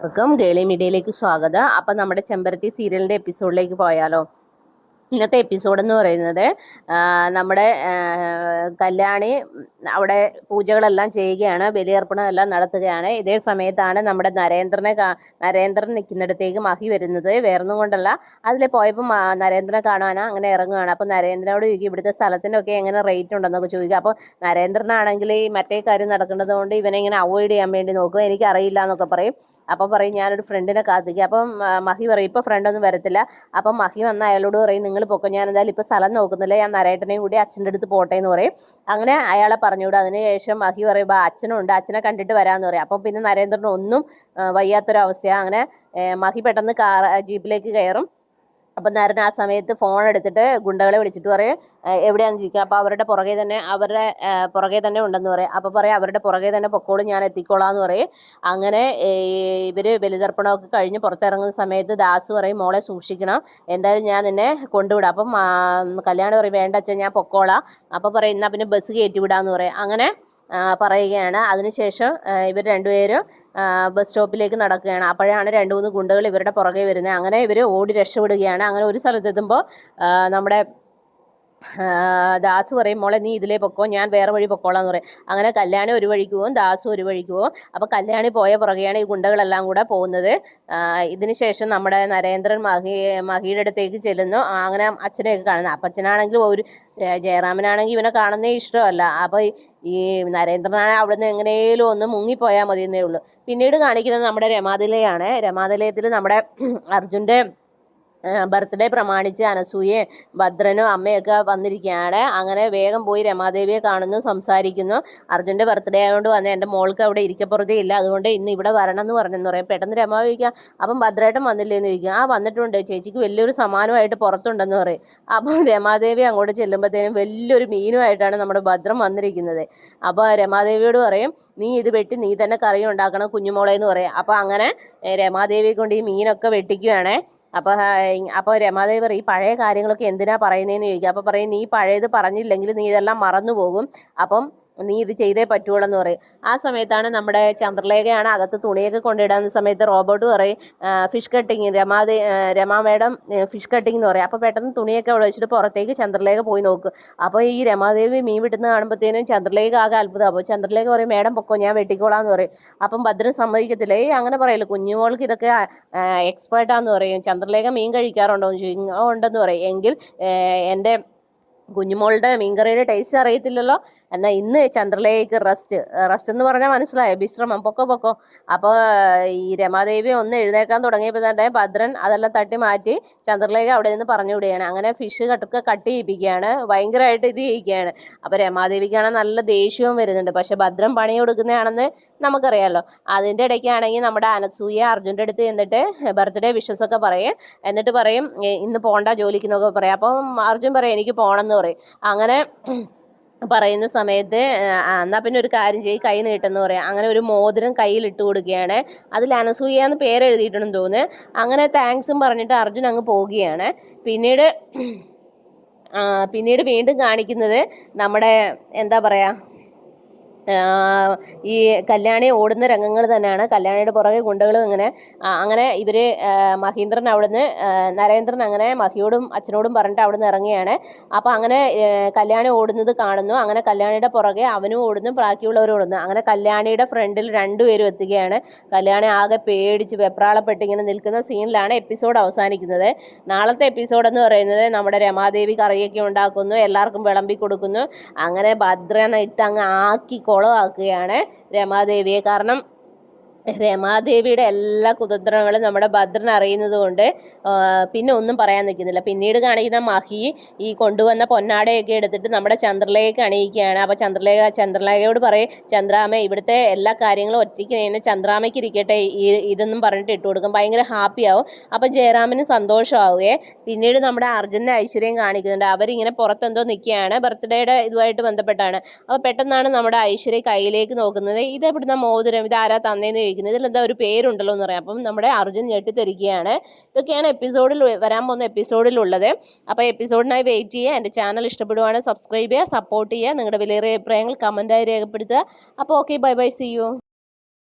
എല്ലാവർക്കും ഗേളി മീഡിയയിലേക്ക് സ്വാഗതം. അപ്പം നമ്മുടെ ചെമ്പരത്തി സീരിയലിന്റെ എപ്പിസോഡിലേക്ക് പോയാലോ? ഇന്നത്തെ എപ്പിസോഡ് എന്ന് പറയുന്നത് നമ്മുടെ കല്യാണി അവിടെ പൂജകളെല്ലാം ചെയ്യുകയാണ് ബലിയർപ്പണം എല്ലാം നടത്തുകയാണ്. ഇതേ സമയത്താണ് നമ്മുടെ നരേന്ദ്രനെ നരേന്ദ്രൻ നിൽക്കുന്നിടത്തേക്ക് മഹി വരുന്നത്. വേറൊന്നും കൊണ്ടല്ല. അതിൽ പോയപ്പോൾ നരേന്ദ്രനെ കാണാനാ അങ്ങനെ ഇറങ്ങുകയാണ്. അപ്പോൾ നരേന്ദ്രനോട് ചോദിക്കും ഇവിടുത്തെ സ്ഥലത്തിനൊക്കെ എങ്ങനെ റേറ്റ് ഉണ്ടെന്നൊക്കെ ചോദിക്കുക അപ്പോൾ നരേന്ദ്രനാണെങ്കിൽ ഈ മറ്റേ കാര്യം നടക്കുന്നത് കൊണ്ട് ഇവനെ ഇങ്ങനെ അവോയ്ഡ് ചെയ്യാൻ വേണ്ടി നോക്കും. എനിക്ക് അറിയില്ല എന്നൊക്കെ പറയും. അപ്പോൾ പറയും ഞാനൊരു ഫ്രണ്ടിനെ കാത്തിക്കുക അപ്പം മഹി പറയും ഇപ്പോൾ ഫ്രണ്ടൊന്നും വരത്തില്ല. അപ്പം മഹി വന്ന അയാളോട് പറയും നിങ്ങൾ പൊക്കോ ഞാൻ എന്തായാലും ഇപ്പോൾ സ്ഥലം നോക്കുന്നില്ല. ഞാൻ നരേട്ടനെയും കൂടി അച്ഛന്റെ അടുത്ത് പോട്ടെ എന്ന് പറയും. അങ്ങനെ അയാളെ പറഞ്ഞുവിടും അതിനുശേഷം മഹി പറയുമ്പോൾ അച്ഛനുണ്ട്. അച്ഛനെ കണ്ടിട്ട് വരാമെന്ന് പറയും. അപ്പം പിന്നെ നരേന്ദ്രൻ ഒന്നും വയ്യാത്തൊരവസ്ഥയാണ് അങ്ങനെ മഹി പെട്ടെന്ന് കാർ ജീപ്പിലേക്ക് കയറും. അപ്പം നരൻ ആ സമയത്ത് ഫോൺ എടുത്തിട്ട് ഗുണ്ടകളെ വിളിച്ചിട്ട് പറയും "ഏഹ് എവിടെയാണെന്ന് ചോദിക്കുക അപ്പോൾ അവരുടെ പുറകെ തന്നെ അവരുടെ പുറകെ തന്നെ ഉണ്ടെന്ന് പറയും. അപ്പോൾ പറയും അവരുടെ പുറകെ തന്നെ പൊക്കോളും ഞാൻ എത്തിക്കോളാം എന്ന് പറയും. അങ്ങനെ ഇവർ ബലിതർപ്പണമൊക്കെ കഴിഞ്ഞ് പുറത്തിറങ്ങുന്ന സമയത്ത് ദാസ് പറയും മോളെ സൂക്ഷിക്കണം. എന്തായാലും ഞാൻ നിന്നെ കൊണ്ടുവിടാം. അപ്പം കല്യാണം പറയും വേണ്ട അച്ഛൻ ഞാൻ പൊക്കോളാം. അപ്പോൾ പറയും എന്നാൽ പിന്നെ ബസ് കയറ്റി വിടാമെന്ന് പറയും. അങ്ങനെ പറയുകയാണ്. അതിനുശേഷം ഇവർ രണ്ടുപേരും ബസ് സ്റ്റോപ്പിലേക്ക് നടക്കുകയാണ്. അപ്പോഴാണ് രണ്ട് മൂന്ന് ഗുണ്ടകൾ ഇവരുടെ പുറകെ വരുന്നത്. അങ്ങനെ ഇവർ ഓടി രക്ഷപ്പെടുകയാണ്. അങ്ങനെ ഒരു സ്ഥലത്തെത്തുമ്പോൾ നമ്മുടെ ദാസ് പറയും മോളെ നീ ഇതിലേ പൊക്കോ ഞാൻ വേറെ വഴി പൊക്കോളാന്ന് പറയും. അങ്ങനെ കല്യാണി ഒരു വഴിക്ക് പോകും ദാസും ഒരു വഴിക്ക് പോകും അപ്പോൾ കല്യാണി പോയ പുറകെയാണ് ഈ ഗുണ്ടകളെല്ലാം കൂടെ പോകുന്നത്. ഇതിനുശേഷം ഇതിന് ശേഷം നമ്മുടെ നരേന്ദ്രൻ മഹി മഹിയുടെ അടുത്തേക്ക് ചെല്ലുന്നു. അങ്ങനെ അച്ഛനെയൊക്കെ കാണുന്നത് അപ്പച്ചനാണെങ്കിൽ ഒരു ജയറാമനാണെങ്കിൽ ഇവനെ കാണുന്നേ ഇഷ്ടമല്ല. അപ്പോൾ ഈ നരേന്ദ്രനാണെങ്കിൽ അവിടുന്ന് എങ്ങനെയും ഒന്ന് മുങ്ങിപ്പോയാൽ മതി എന്നേ ഉള്ളൂ. പിന്നീട് കാണിക്കുന്നത് നമ്മുടെ രമാതിലയാണ്. രമാതിലയത്തിൽ നമ്മുടെ അർജുന്റെ ബർത്ത്ഡേ പ്രമാണിച്ച് അനസൂയെ ഭദ്രനും അമ്മയൊക്കെ വന്നിരിക്കുകയാണ്. അങ്ങനെ വേഗം പോയി രമാദേവിയെ കാണുന്നു സംസാരിക്കുന്നു. അർജുന്റെ ബർത്ത്ഡേ ആയതുകൊണ്ട് വന്ന് എന്റെ മോൾക്ക് അവിടെ ഇരിക്കപ്പുറത്തേ ഇല്ല. അതുകൊണ്ട് ഇന്ന് ഇവിടെ വരണം എന്ന് പറഞ്ഞെന്ന് പറയാം. പെട്ടെന്ന് രമ ചോദിക്കുക അപ്പം ഭദ്രേട്ടൻ വന്നില്ലേന്ന് ചോദിക്കുക. ആ വന്നിട്ടുണ്ട്. ചേച്ചിക്ക് വലിയൊരു സമാനമായിട്ട് പുറത്തുണ്ടെന്ന് പറയും. അപ്പോൾ രമാദേവി അങ്ങോട്ട് ചെല്ലുമ്പോഴത്തേനും വലിയൊരു മീനുമായിട്ടാണ് നമ്മുടെ ഭദ്രം വന്നിരിക്കുന്നത്. അപ്പോൾ രമാദേവിയോട് പറയും നീ ഇത് വെട്ടി നീ തന്നെ കറി ഉണ്ടാക്കണം കുഞ്ഞുമോളെ എന്ന് പറയും. അപ്പോൾ അങ്ങനെ രമാദേവി കൊണ്ട് ഈ മീനൊക്കെ വെട്ടിക്കുകയാണേ അപ്പോൾ അപ്പോൾ രമാദേവി പറയും പഴയ കാര്യങ്ങളൊക്കെ എന്തിനാ പറയുന്നതെന്ന് ചോദിക്കുക അപ്പോൾ പറയും നീ പഴയത് പറഞ്ഞില്ലെങ്കിൽ നീ ഇതെല്ലാം മറന്നു പോകും അപ്പം നീ ഇത് ചെയ്തേ പറ്റുള്ളൂ എന്ന് പറയും. ആ സമയത്താണ് നമ്മുടെ ചന്ദ്രലേഖയാണ് അകത്ത് തുണിയൊക്കെ കൊണ്ടിടുന്ന സമയത്ത് റോബോട്ട് പറയും ഫിഷ് കട്ടിങ് രമാദേ രമാ മേഡം ഫിഷ് കട്ടിങ് എന്ന് പറയും. അപ്പോൾ പെട്ടെന്ന് തുണിയൊക്കെ അവിടെ വെച്ചിട്ട് പുറത്തേക്ക് ചന്ദ്രലേഖ പോയി നോക്കും. അപ്പോൾ ഈ രമാദേവി മീൻ വിട്ടുന്ന കാണുമ്പോഴത്തേനും ചന്ദ്രലേഖ ആകെ അത്ഭുതം. അപ്പോൾ ചന്ദ്രലേഖ പറയും മേഡം പൊക്കോ ഞാൻ വെട്ടിക്കോളാം എന്ന് പറയും. അപ്പം ഭദ്രൻ സമ്മതിക്കത്തില്ല. ഏയ് അങ്ങനെ പറയല്ലോ കുഞ്ഞുമോൾക്ക് ഇതൊക്കെ എക്സ്പേർട്ടാന്ന് പറയും. ചന്ദ്രലേഖ മീൻ കഴിക്കാറുണ്ടോ? എന്ന് ചോദിക്കും. "ആ, ഉണ്ടെന്ന് പറയും. എങ്കിൽ എന്റെ കുഞ്ഞുമോളുടെ മീൻകറിയുടെ ടേസ്റ്റ് അറിയത്തില്ലല്ലോ. എന്നാൽ ഇന്ന് ചന്ദ്രലേഖയ്ക്ക് റെസ്റ്റ് റെസ്റ്റ് എന്ന് പറഞ്ഞാൽ മനസ്സിലായോ? വിശ്രമം. പൊക്കോ പൊക്കോ. അപ്പോൾ ഈ രമാദേവി ഒന്ന് എഴുന്നേക്കാൻ തുടങ്ങിയപ്പോൾ തന്നെ ഭദ്രൻ അതെല്ലാം തട്ടി മാറ്റി ചന്ദ്രലേഖ അവിടെ നിന്ന് പറഞ്ഞു വിടുകയാണ്. അങ്ങനെ ഫിഷ് കട്ടൊക്കെ കട്ട് ചെയ്യിപ്പിക്കുകയാണ്. ഭയങ്കരമായിട്ട് ഇത് ചെയ്യിക്കുകയാണ്. അപ്പോൾ രമാദേവിക്കാണ് നല്ല ദേഷ്യവും വരുന്നുണ്ട്. പക്ഷേ ഭദ്രൻ പണി കൊടുക്കുന്നതാണെന്ന് നമുക്കറിയാമല്ലോ അതിന്റെ ഇടയ്ക്കാണെങ്കിൽ നമ്മുടെ അനസൂയ അർജുന്റെ അടുത്ത് എന്നിട്ട് ബർത്ത്ഡേ വിഷസ് ഒക്കെ പറയും. എന്നിട്ട് പറയും "ഏ, ഇന്ന് പോണ്ട ജോലിക്ക് എന്നൊക്കെ പറയും. അപ്പം അർജുൻ പറയും എനിക്ക് പോകണമെന്ന് പറയും. അങ്ങനെ പറയുന്ന സമയത്ത് എന്നാൽ പിന്നെ ഒരു കാര്യം ചെയ്യും കൈ നീട്ടെന്ന് പറയാം. അങ്ങനെ ഒരു മോതിരം കയ്യിൽ ഇട്ട് കൊടുക്കുകയാണ്. അതിൽ അനസൂയ എന്ന് പേര് എഴുതിയിട്ടുണ്ടെന്ന് തോന്നുന്നു. അങ്ങനെ താങ്ക്സും പറഞ്ഞിട്ട് അർജുൻ അങ്ങ് പോവുകയാണ്. പിന്നീട് പിന്നീട് വീണ്ടും കാണിക്കുന്നത് നമ്മുടെ എന്താ പറയുക ഈ കല്യാണി ഓടുന്ന രംഗങ്ങൾ തന്നെയാണ്. കല്യാണിയുടെ പുറകെ ഗുണ്ടകളും ഇങ്ങനെ അങ്ങനെ ഇവർ മഹീന്ദ്രൻ അവിടുന്ന് നരേന്ദ്രൻ അങ്ങനെ മഹിയോടും അച്ഛനോടും പറഞ്ഞിട്ട് അവിടുന്ന് ഇറങ്ങിയാണ് അപ്പോൾ അങ്ങനെ കല്യാണി ഓടുന്നത് കാണുന്നു. അങ്ങനെ കല്യാണിയുടെ പുറകെ അവനും ഓടുന്നു ബാക്കിയുള്ളവരും ഓടുന്നു. അങ്ങനെ കല്യാണിയുടെ ഫ്രണ്ടിൽ രണ്ടുപേരും എത്തുകയാണ്. കല്യാണി ആകെ പേടിച്ച് വെപ്രാളപ്പെട്ട് ഇങ്ങനെ നിൽക്കുന്ന സീനിലാണ് എപ്പിസോഡ് അവസാനിക്കുന്നത്. നാളത്തെ എപ്പിസോഡ് എന്ന് പറയുന്നത് നമ്മുടെ രമാദേവി കറിയൊക്കെ ഉണ്ടാക്കുന്നു എല്ലാവർക്കും വിളമ്പി കൊടുക്കുന്നു. അങ്ങനെ ഭദ്രനെ ഇട്ട് അങ്ങ് ആക്കി കുളമാക്കുകയാണ് രമാദേവിയെ. കാരണം രമാദേവിയുടെ എല്ലാ കുതന്ത്രങ്ങളും നമ്മുടെ ഭദ്രൻ അറിയുന്നത് കൊണ്ട് പിന്നെ ഒന്നും പറയാൻ നിൽക്കുന്നില്ല. പിന്നീട് കാണിക്കുന്ന മഹി ഈ കൊണ്ടുവന്ന പൊന്നാടയൊക്കെ എടുത്തിട്ട് നമ്മുടെ ചന്ദ്രലേഖയ്ക്ക് അണിയിക്കുകയാണ്. അപ്പോൾ ചന്ദ്രലേഖ ചന്ദ്രലേഖയോട് പറയും ചന്ദ്രാമ ഇവിടുത്തെ എല്ലാ കാര്യങ്ങളും ഒറ്റയ്ക്ക് കഴിഞ്ഞാൽ ചന്ദ്രാമയ്ക്ക് ഇരിക്കട്ടെ. ഇതെന്നും പറഞ്ഞിട്ട് ഇട്ട് കൊടുക്കും. ഭയങ്കര ഹാപ്പി ആവും. അപ്പം ജയറാമിന് സന്തോഷമാവുകയെ. പിന്നീട് നമ്മുടെ അർജുന്റെ ഐശ്വര്യം കാണിക്കുന്നുണ്ട്. അവരിങ്ങനെ പുറത്തെന്തോ നിൽക്കുകയാണ്. ബർത്ത്ഡേയുടെ ഇതുമായിട്ട് ബന്ധപ്പെട്ടാണ്. അപ്പോൾ പെട്ടെന്നാണ് നമ്മുടെ ഐശ്വര്യ കയ്യിലേക്ക് നോക്കുന്നത്. ഇത് എവിടുന്ന മോതിരം? ഇത് ആരാ തന്നേന്ന് ഇതിൽ ഇതിലെന്താ ഒരു പേരുണ്ടല്ലോ എന്ന് പറയാം. അപ്പം നമ്മുടെ അർജുൻ ഞെട്ടിത്തെരിക്കുകയാണ്. ഇതൊക്കെയാണ് എപ്പിസോഡിൽ വരാൻ പോകുന്ന എപ്പിസോഡിലുള്ളത് അപ്പോൾ എപ്പിസോഡിനായി വെയിറ്റ് ചെയ്യുക. എന്റെ ചാനൽ ഇഷ്ടപ്പെടുവാണെങ്കിൽ സബ്സ്ക്രൈബ് ചെയ്യുക സപ്പോർട്ട് ചെയ്യുക. നിങ്ങളുടെ വിലയേറിയ അഭിപ്രായങ്ങൾ കമന്റായി രേഖപ്പെടുത്തുക. അപ്പോൾ okay bye bye see you